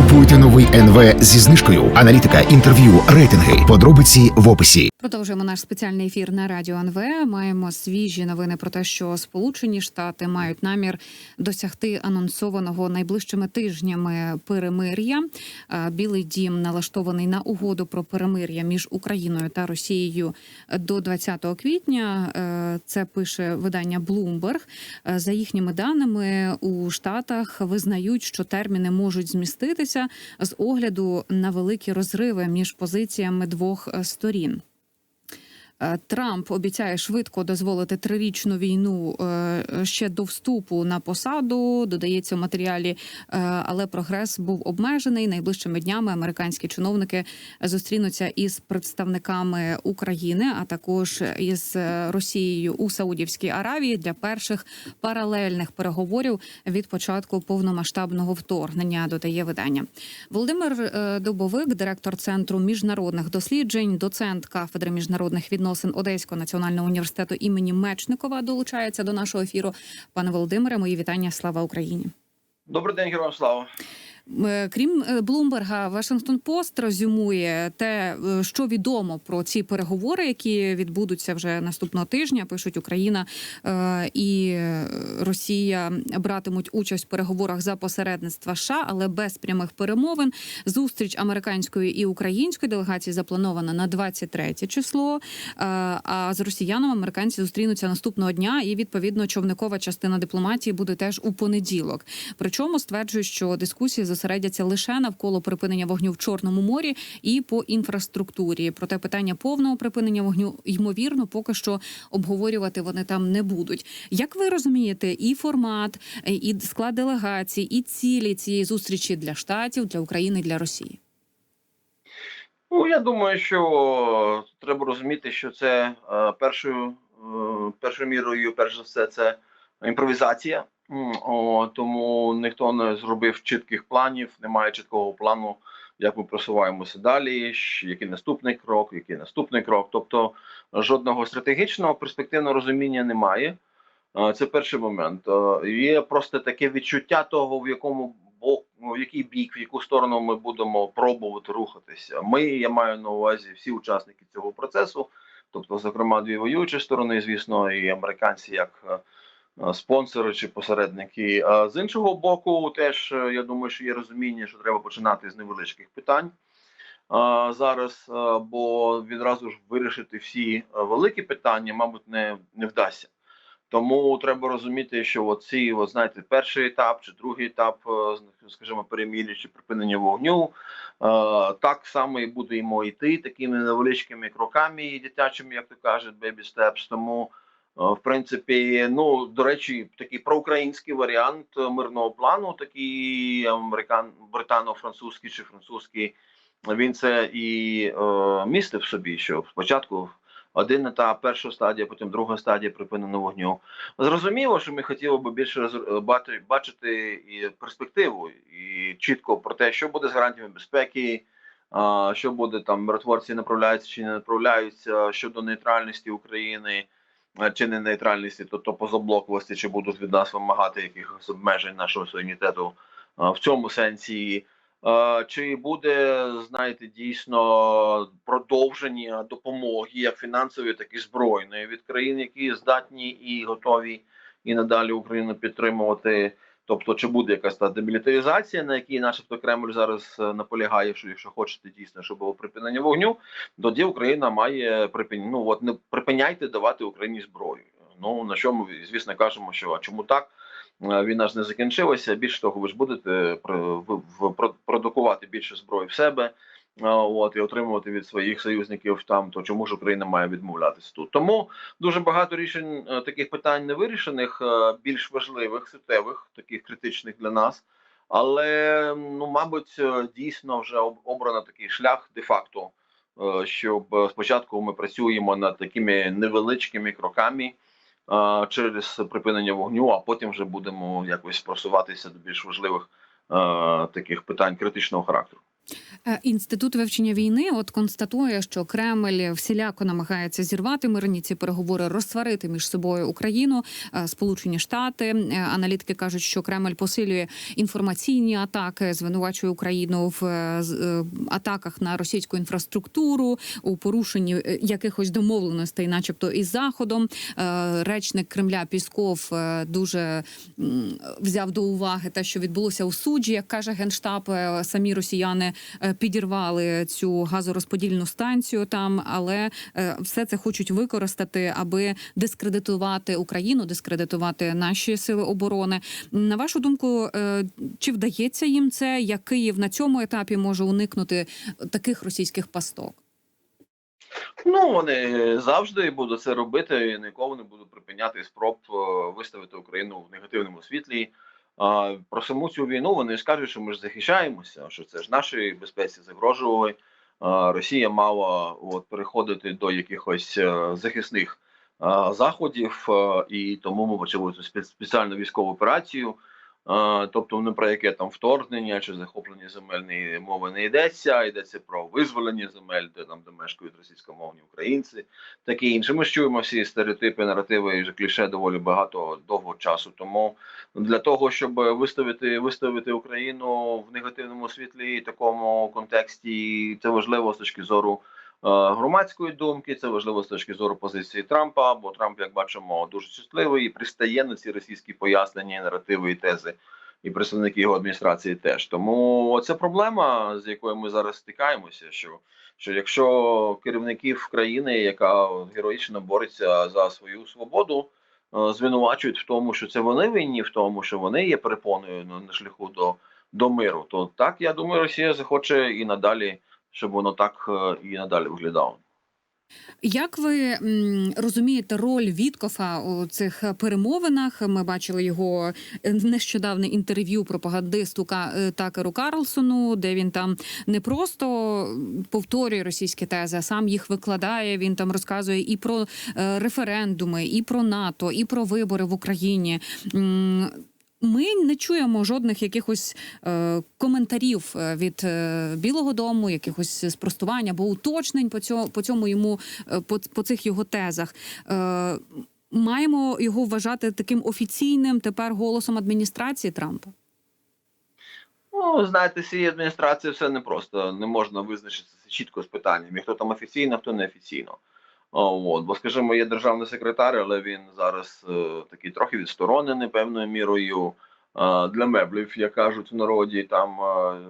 Купуйте новий НВ зі знижкою. Аналітика, інтерв'ю, рейтинги. Подробиці в описі. Продовжуємо наш спеціальний ефір на радіо НВ. Маємо свіжі новини про те, що Сполучені Штати мають намір досягти анонсованого найближчими тижнями перемир'я. Е, Білий дім налаштований на угоду про перемир'я між Україною та Росією до 20 квітня. Е, Це пише видання Bloomberg. Е, За їхніми даними у Штатах визнають, що терміни можуть зміститися з огляду на великі розриви між позиціями двох е, сторін. Е, Трамп обіцяє швидко дозволити трирічну війну е, ще до вступу на посаду. Додається в матеріалі, е, але прогрес був обмежений. Найближчими днями американські чиновники зустрінуться із представниками України, а також із Росією у Саудівській Аравії для перших паралельних переговорів від початку повномасштабного вторгнення. Додає видання. Володимир Дубовик, директор центру міжнародних досліджень, доцент кафедри міжнародних відносин Одеського національного університету імені Мечникова, долучається до нашого ефіру. Пане Володимире, мої вітання. Слава Україні. Добрий день, героям слава. Е, Крім е, Блумберга, Вашингтон Пост резюмує те, е, що відомо про ці переговори, які відбудуться вже наступного тижня. Пишуть Україна і Росія братимуть участь в переговорах за посередництва США, але без прямих перемовин. Зустріч американської і української делегації запланована на 23 число. А з росіянами американці зустрінуться наступного дня, і відповідно човникова частина дипломатії буде теж у понеділок. Причому стверджують, що дискусії зосередяться лише навколо припинення вогню в Чорному морі і по інфраструктурі. Проте питання повного припинення вогню ймовірно поки що обговорювати вони там не будуть. Як ви розумієте, і формат, е, і склад делегацій, і цілі цієї зустрічі для штатів, для України, для Росії? Ну я думаю, що треба розуміти, що це е, першою, е, першою мірою, перш за все, це імпровізація. О, тому ніхто не зробив чітких планів, немає чіткого плану, як ми просуваємося далі, який наступний крок, який наступний крок. Тобто жодного стратегічного перспективного розуміння немає. Е, Це перший момент. Е, Є просто таке відчуття того, в якому бок, ну, в який бік, в яку сторону ми будемо пробувати рухатися. Ми, я маю на увазі всі учасники цього процесу, тобто, зокрема, дві воюючі сторони, звісно, і американці як е, е, спонсори чи посередники. З іншого боку, теж е, я думаю, що є розуміння, що треба починати з невеличких питань. а, Зараз, е, бо відразу ж вирішити всі е, великі питання, мабуть, не, не вдасться. Тому треба розуміти, що оці, от, знаєте, перший етап чи другий етап, е, скажімо, перемір'я чи припинення вогню, е, так само і будемо йти такими невеличкими кроками дитячими, як то кажуть, baby steps. Тому, е, в принципі, ну до речі, такий проукраїнський варіант е, мирного плану, такий американ, британо-французький чи французький, він це і е, містив собі, що спочатку один етап, перша стадія, потім друга стадія припинення вогню. Зрозуміло, що ми хотіли б більше бачити і перспективу, і чітко про те, що буде з гарантіями безпеки, що буде там миротворці направляються чи не направляються щодо нейтральності України. А, Чи не нейтральності, тобто позаблоковості, чи будуть від нас вимагати якихось обмежень нашого суверенітету в цьому сенсі. Е, Чи буде, знаєте, дійсно продовження допомоги як фінансової, так і збройної від країн, які здатні і готові і надалі Україну підтримувати? Тобто, чи буде якась та демілітаризація, на якій, начебто, Кремль зараз е, наполягає, що якщо хочете дійсно, щоб було припинення вогню, тоді Україна має припин... ну, от не припиняйте давати Україні зброю. Ну на що ми звісно кажемо, що а чому так? Е, Війна ж не закінчилася. Більше того, ви ж будете про- продукувати більше зброї в себе, е, от і отримувати від своїх союзників там. То чому ж Україна має відмовлятися тут? Тому дуже багато рішень е, таких питань не вирішених, е, більш важливих, суттєвих, таких критичних для нас. Але ну, мабуть, е, дійсно вже обрано такий шлях де-факто, щоб спочатку ми працюємо над такими невеличкими кроками через припинення вогню, а потім вже будемо якось просуватися до більш важливих таких питань критичного характеру. Е, Інститут вивчення війни от констатує, що Кремль всіляко намагається зірвати мирні ці переговори, розсварити між собою Україну, е, Сполучені Штати. Е, Аналітики кажуть, що Кремль посилює інформаційні атаки, звинувачує Україну в атаках на російську інфраструктуру, у порушенні якихось домовленостей, начебто із заходом. Речник Кремля Пісков дуже взяв до уваги те, що відбулося у суджі, як каже генштаб. Самі росіяни підірвали цю газорозподільну станцію там, але е, все це хочуть використати, аби дискредитувати Україну, дискредитувати наші сили оборони. На вашу думку, е, чи вдається їм це? Як Київ на цьому етапі може уникнути таких російських пасток? Ну, вони завжди будуть це робити, і ніколи не будуть припиняти спроб е, виставити Україну в негативному світлі. Про саму цю війну вони скажуть, що ми ж захищаємося, що це ж нашій безпеці загрожували. Росія мала от переходити до якихось е, захисних заходів, е, і тому ми почали цю спеціальну військову операцію. Тобто не про яке там вторгнення чи захоплення земельної мови не йдеться. Йдеться про визволення земель, де там де мешкають російськомовні українці, таке інше. Ми ж чуємо всі стереотипи, наративи і кліше доволі багато довго часу. Тому для того, щоб виставити виставити Україну в негативному світлі, такому контексті, це важливо з точки зору. Е, Громадської думки це важливо з точки зору позиції Трампа, бо Трамп, як бачимо, дуже чутливий і пристає на ці російські пояснення, наративи і тези, і представники його адміністрації теж. Тому це проблема, з якою ми зараз стикаємося. Що що якщо керівників країни, яка героїчно бореться за свою свободу, е, звинувачують в тому, що це вони винні в тому, що вони є перепоною на шляху до, до миру, то так я думаю, Росія захоче і надалі, щоб воно так е, і надалі виглядало. Як ви розумієте роль Віткофа у цих перемовинах? Ми бачили його нещодавне інтерв'ю пропагандисту е, Такеру Карлсону, де він там не просто повторює російські тези, а сам їх викладає. Він там розказує і про е, референдуми, і про НАТО, і про вибори в Україні. Ми не чуємо жодних якихось е, коментарів е, від е, Білого Дому, якихось спростувань або уточнень по цьому, по цьому йому е, по, по цих його тезах. Е, маємо його вважати таким офіційним тепер голосом адміністрації Трампа. Ну, знаєте, цієї адміністрації все непросто. Не можна визначитися чітко з питанням, хто там офіційно, хто не офіційно. От. Бо, скажімо, є державний секретар, але він зараз е, такий трохи відсторонений певною мірою е, для меблів, як кажуть в народі. Там, е,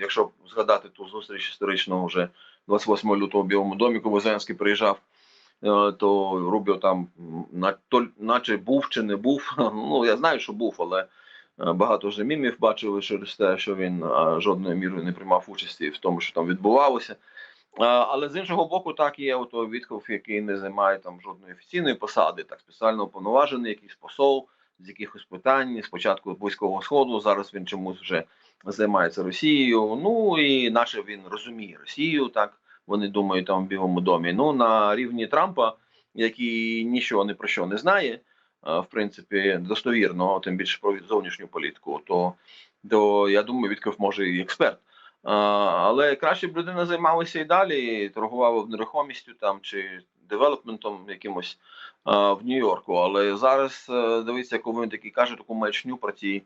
якщо згадати ту зустріч історичну вже 28 лютого в Білому домі, коли Зеленський приїжджав, е, то Рубіо там на, то, наче був чи не був. Ну, я знаю, що був, але. Е, Багато вже мімів бачили через те, що він жодною мірою не приймав участі в тому, що там відбувалося. А, але з іншого боку, так є ото Вітков, який не займає там жодної офіційної посади, так спеціально уповноважений, якийсь посол з якихось питань. Спочатку близького сходу, зараз він чомусь вже займається Росією. Ну і наче він розуміє Росію, так вони думають там в Білому домі. Ну на рівні Трампа, який нічого не про що не знає е, в принципі, достовірно, тим більше про зовнішню політику, то, то я думаю, Вітков може і експерт. Але краще б людина займалася і далі, торгувала нерухомістю там чи девелопментом якимось в Нью-Йорку. Але зараз е, дивіться, коли він такий каже таку маячню про ті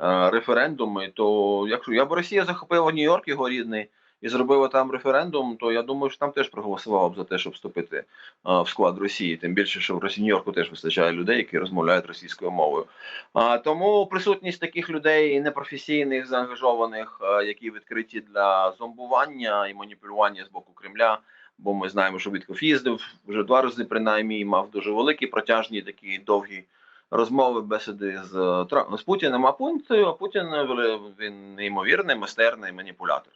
е, референдуми, то якщо я б Росія захопила Нью-Йорк, його рідний, і зробила там референдум, то я думаю, що там теж проголосувала б за те, щоб вступити а, в склад Росії. Тим більше, що в Росії Нью-Йорку теж вистачає людей, які розмовляють російською мовою. А, тому присутність таких людей непрофесійних, заангажованих, а, які відкриті для зомбування і маніпулювання з боку Кремля. Бо ми знаємо, що Вітков їздив вже два рази, принаймні, і мав дуже великі протяжні такі довгі розмови, бесіди з, Тра- з Путіним. А Путін, а Путін е, він неймовірний, майстерний маніпулятор.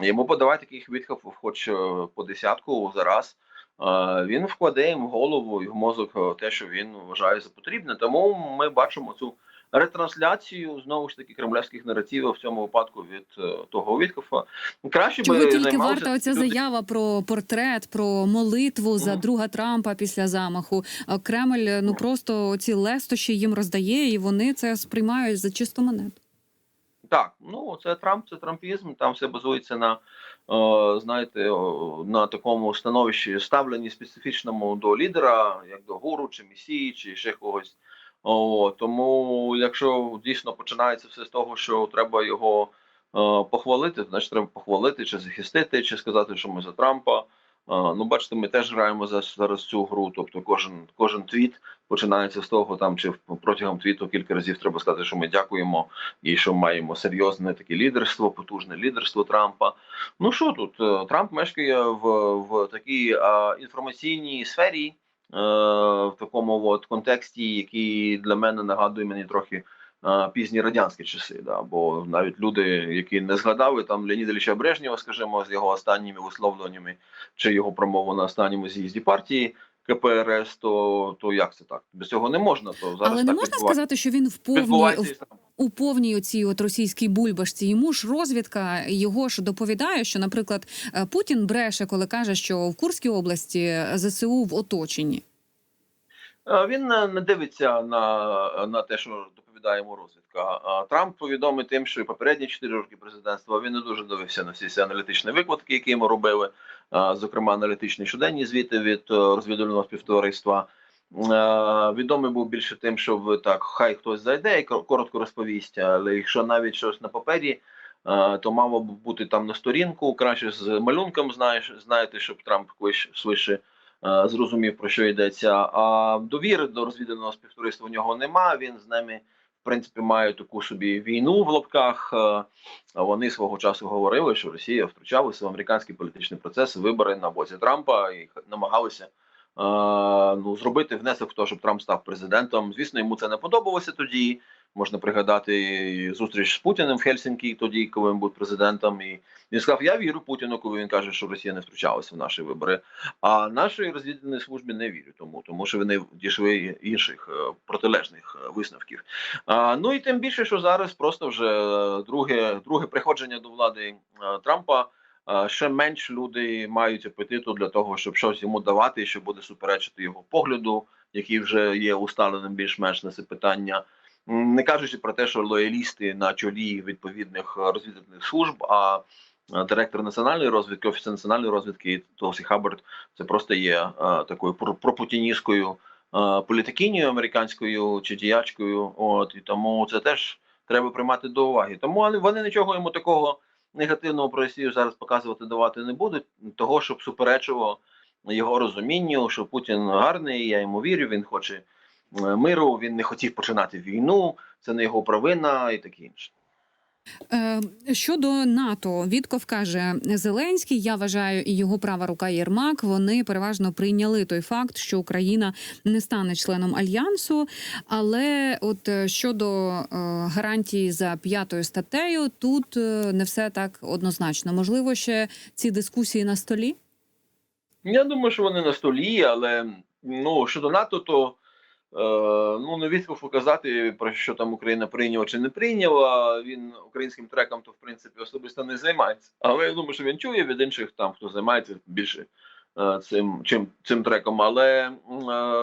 Йому подавати таких Вітков хоч е, по десятку за раз. Е, Він вкладе їм в голову і в мозок е, те, що він вважає за потрібне. Тому ми бачимо цю ретрансляцію знову ж таки кремлівських наративів в цьому випадку від того Віткофа. Краще Чого би тільки варта оця люди- заява про портрет, про молитву за Мгм. друга Трампа після замаху. Кремль ну просто ці лестощі їм роздає, і вони це сприймають за чисту монету. Так, ну це Трамп, це трампізм. Там все базується на е, знаєте, о, на такому становищі ставленні специфічному до лідера, як до гуру, чи месії, чи ще когось. О, тому, якщо дійсно починається все з того, що треба його е, похвалити, значить треба похвалити, чи захистити, чи сказати, що ми за Трампа. Е, ну, бачите, ми теж граємо за зараз цю гру. Тобто, кожен кожен твіт починається з того, там чи протягом твіту кілька разів треба сказати, що ми дякуємо і що маємо серйозне таке лідерство, потужне лідерство Трампа. Ну що тут? Е, Трамп мешкає в, в такій а, інформаційній сфері, е, в такому от контексті, який для мене нагадує мені трохи. е, Пізні радянські часи, да, бо навіть люди, які не згадали там Леоніда Ілліча Брежнєва, скажімо, з його останніми висловлюваннями чи його промову на останньому з'їзді партії КПРС, то, то як це так? Без цього не можна. То зараз Але не можна сказати, що він в повній у повній оцій от російській бульбашці. Йому ж розвідка його ж доповідає, що, наприклад, е, Путін бреше, коли каже, що в Курській області ЗСУ в оточенні. Е, Він не дивиться на, на те, що доповідає йому розвідка. Трамп відомий тим, що і попередні 4 роки президентства він не дуже дивився на всі ці аналітичні викладки, які йому робили, зокрема аналітичні щоденні звіти від е, розвідувального співтовариства. Е, Відомий був більше тим, що ви так хай хтось зайде і коротко розповість. Але якщо навіть щось на папері, е, то мало б бути там на сторінку, краще з малюнком знаєш, знаєте, щоб Трамп швидше е, зрозумів про що йдеться. А довіри до розвідувального співтовариства у нього нема. Він з ними, принципі, має таку собі війну в лапках. Е, Вони свого часу говорили, що Росія втручалася в американський політичний процес, вибори на боці Трампа і намагалися. е, Ну, зробити внесок в те, щоб Трамп став президентом. Звісно, йому це не подобалося тоді. Можна пригадати зустріч з Путіним в Хельсінкі, тоді, коли він був президентом. І він сказав: Я вірю Путіну, коли він каже, що Росія не втручалася в наші вибори. А нашій розвідувальній службі не вірю, тому тому що вони дійшли інших е, протилежних е, висновків. А, ну і тим більше, що зараз просто вже друге, друге приходження до влади е, Трампа. Ще менш люди мають апетиту для того, щоб щось йому давати, що буде суперечити його погляду, який вже є усталеним більш-менш на це питання. Не кажучи про те, що лоялісти на чолі відповідних е, розвідувальних служб, а е, директор національної розвідки, офісу національної розвідки Толсі Хаббард, це просто є е, такою про- пропутіністською політикінею американською чи діячкою. От і тому це теж треба приймати до уваги. Тому вони, нічого йому такого негативного про Росію зараз показувати давати не будуть, того щоб суперечило його розумінню, що Путін гарний, я йому вірю. Він хоче миру, він не хотів починати війну, це не його провина і таке інше. Е, Щодо НАТО, Вітков каже Зеленський. Я вважаю, і його права рука Єрмак. Вони переважно прийняли той факт, що Україна не стане членом альянсу. Але от е, щодо е, гарантії за п'ятою статтею, тут е, не все так однозначно. Можливо, ще ці дискусії на столі. Я думаю, що вони на столі, але ну щодо НАТО, то е, ну не відков показати про що там Україна прийняла чи не прийняла. Він українським треком то в принципі особисто не займається. Але я думаю, що він чує від інших там, хто займається більше е, цим чим цим треком. Але е,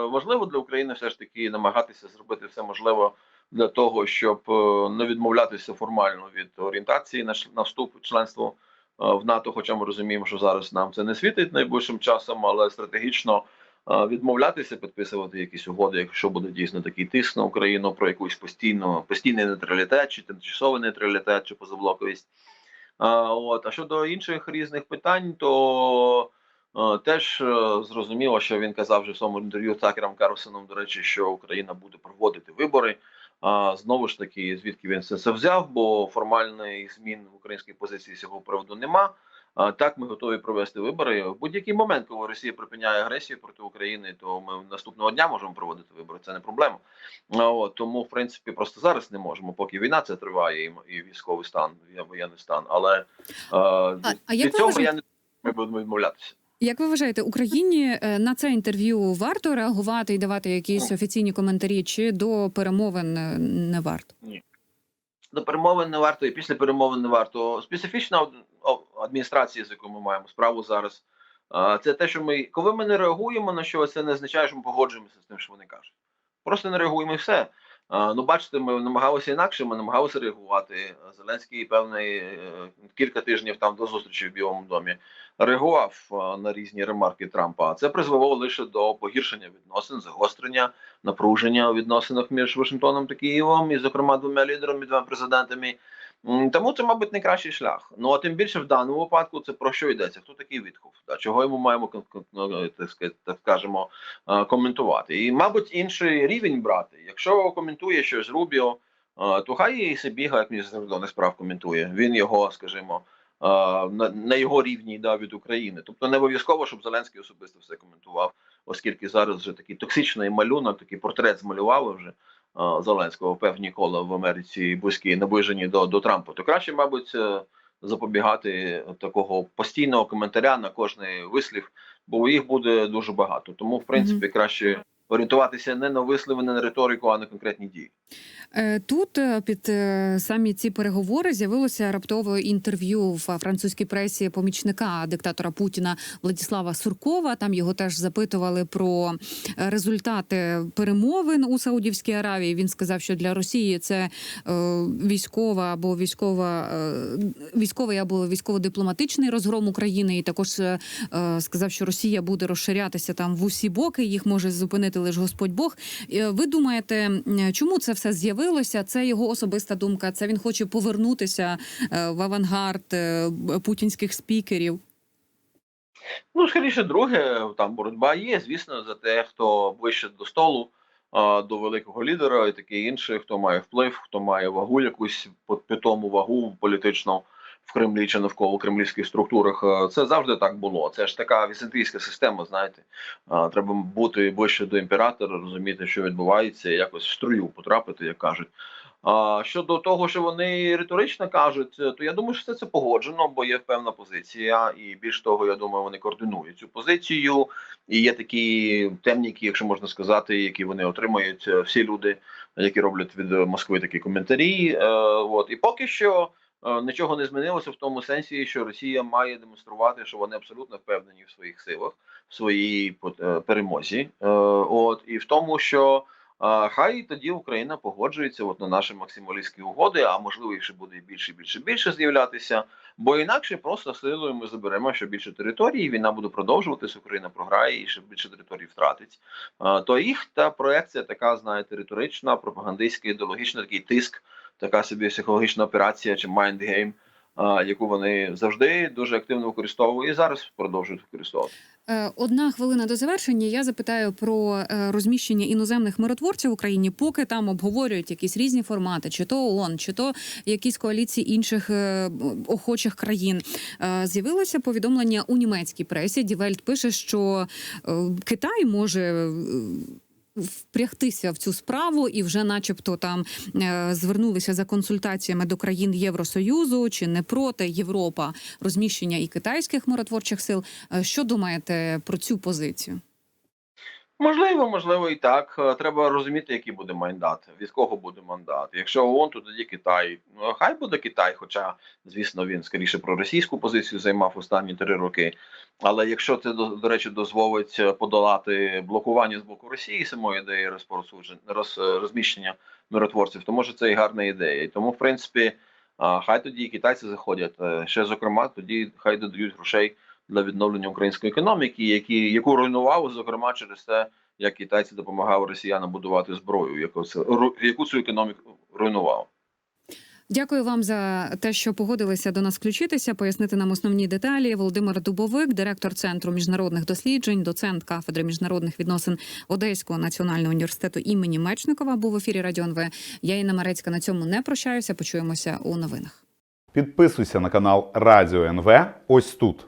важливо для України все ж таки намагатися зробити все можливе для того, щоб е, не відмовлятися формально від орієнтації на вступ членство е, в НАТО, хоча ми розуміємо, що зараз нам це не світить найближчим часом, але стратегічно е, відмовлятися підписувати якісь угоди, якщо буде дійсно такий тиск на Україну про якусь постійну постійний нейтралітет, чи тимчасовий нейтралітет, чи позаблоковість. От а щодо інших різних питань, то е, теж е, зрозуміло, що він казав вже в своєму інтерв'ю Такером Карлсоном, до речі, що Україна буде проводити вибори. А знову ж таки, звідки він це, взяв, бо формальних змін в українській позиції з цього приводу нема. А так ми готові провести вибори в будь-який момент, коли Росія припиняє агресію проти України, то ми наступного дня можемо проводити вибори. Це не проблема. От тому, в принципі, просто зараз не можемо, поки війна це триває, і, і військовий стан, і воєнний стан. Але А, а як від ви цього я не ми будемо відмовлятися. Як ви вважаєте, Україні е, на це інтерв'ю варто реагувати і давати якісь офіційні коментарі, чи до перемовин е, не варто? До перемовин не варто і після перемовин не варто. Специфічна адміністрація, з якою ми маємо справу зараз, це те, що ми, коли ми не реагуємо на щось, це не означає, що ми погоджуємося з тим, що вони кажуть. Просто не реагуємо і все. Ну, бачите, ми намагалися інакше, ми намагалися реагувати. Зеленський певний е, кілька тижнів там до зустрічі в Білому домі реагував на різні ремарки Трампа. Це призвело лише до погіршення відносин, загострення, напруження у відносинах між Вашингтоном та Києвом, і, зокрема, двома лідерами, двома президентами. Тому це, мабуть, найкращий шлях. Ну а тим більше в даному випадку це про що йдеться? Хто такий Вітхов? Да, чого йому маємо ну, так скажемо е, коментувати? І, мабуть, інший рівень брати. Якщо коментує щось Рубіо, е, то хай і Сибіга, як міністр закордонних справ, коментує. Він його, скажімо, е, на, на його рівні да, від України. Тобто не обов'язково, щоб Зеленський особисто все коментував, оскільки зараз вже такий токсичний малюнок, такий портрет змалювали вже. е, Зеленського певні кола в Америці близькі, наближені до, до Трампа, то краще, мабуть, е, запобігати такого постійного коментаря на кожний вислів, бо їх буде дуже багато. Тому, в принципі, краще орієнтуватися не на вислови, на риторику, а на конкретні дії. Е, Тут е, під е, самі ці переговори з'явилося раптове інтерв'ю в французькій пресі помічника диктатора Путіна Владіслава Суркова. Там його теж запитували про результати перемовин у Саудівській Аравії. Він сказав, що для Росії це військова або військова військовий або військово-дипломатичний розгром України. І також сказав, що Росія буде розширятися там в усі боки. Їх може зупинити лише Господь Бог. Е, Ви думаєте, чому це все з'явилося? Це його особиста думка. Це він хоче повернутися е, в авангард е, путінських спікерів. Ну, скоріше, друге, там боротьба є, звісно, за те, хто ближче до столу, до великого лідера і таке інше, хто має вплив, хто має вагу якусь питому вагу політичну в Кремлі чи навколо кремлівських структурах. Е, Це завжди так було. Це ж така візантійська система, знаєте. Треба бути ближче до імператора, розуміти, що відбувається, і якось в струю потрапити, як кажуть. А щодо того, що вони риторично кажуть, е, то я думаю, що це, це погоджено, бо є певна позиція, і більш того, я думаю, вони координують цю позицію. І є такі темніки, якщо можна сказати, які вони отримують е, всі люди, які роблять від е, Москви такі коментарі. Е, от і поки що. Е, Нічого не змінилося в тому сенсі, що Росія має демонструвати, що вони абсолютно впевнені в своїх силах, в своїй е, перемозі. Е, От і в тому, що Хай тоді Україна погоджується от на наші максималістські угоди, а можливо їх ще буде більше, більше, більше з'являтися. Бо інакше просто силою ми заберемо ще більше території. Війна буде продовжуватись, Україна програє і ще більше територій втратить. То їх та проекція така, знаєте, риторична, пропагандистська, ідеологічна, такий тиск, така собі психологічна операція чи майндгейм, яку вони завжди дуже активно використовували і зараз продовжують використовувати. Е, Одна хвилина до завершення. Я запитаю про е, розміщення іноземних миротворців в Україні, поки там обговорюють якісь різні формати, чи то ООН, чи то якісь коаліції інших е, охочих країн. З'явилося повідомлення у німецькій пресі. Дівельт пише, що Китай може. Впрягтися в цю справу і вже, начебто, там е, звернулися за консультаціями до країн Євросоюзу чи не проти Європа розміщення і китайських миротворчих сил. Е, Що думаєте про цю позицію? Можливо, можливо, і так. Е, Треба розуміти, який буде мандат, від кого буде мандат. Якщо ООН, то тоді Китай. Ну, хай буде Китай, хоча, звісно, він скоріше про російську позицію займав останні три роки. Але якщо це до, речі дозволить е, подолати блокування з боку Росії самої ідеї розпорсудження роз, е, розміщення миротворців, то може це і гарна ідея. І тому, в принципі, хай тоді і китайці заходять. Ще зокрема, тоді хай додають грошей для відновлення української економіки, які яку руйнували, зокрема через те, як китайці допомагали росіянам будувати зброю, яку це яку цю економіку руйнував. Дякую вам за те, що погодилися до нас включитися, пояснити нам основні деталі. Володимир Дубовик, директор центру міжнародних досліджень, доцент кафедри міжнародних відносин Одеського національного університету імені Мечникова, був в ефірі Радіо НВ. Я Інна Марецька на цьому не прощаюся. Почуємося у новинах. Підписуйся на канал Радіо НВ ось тут.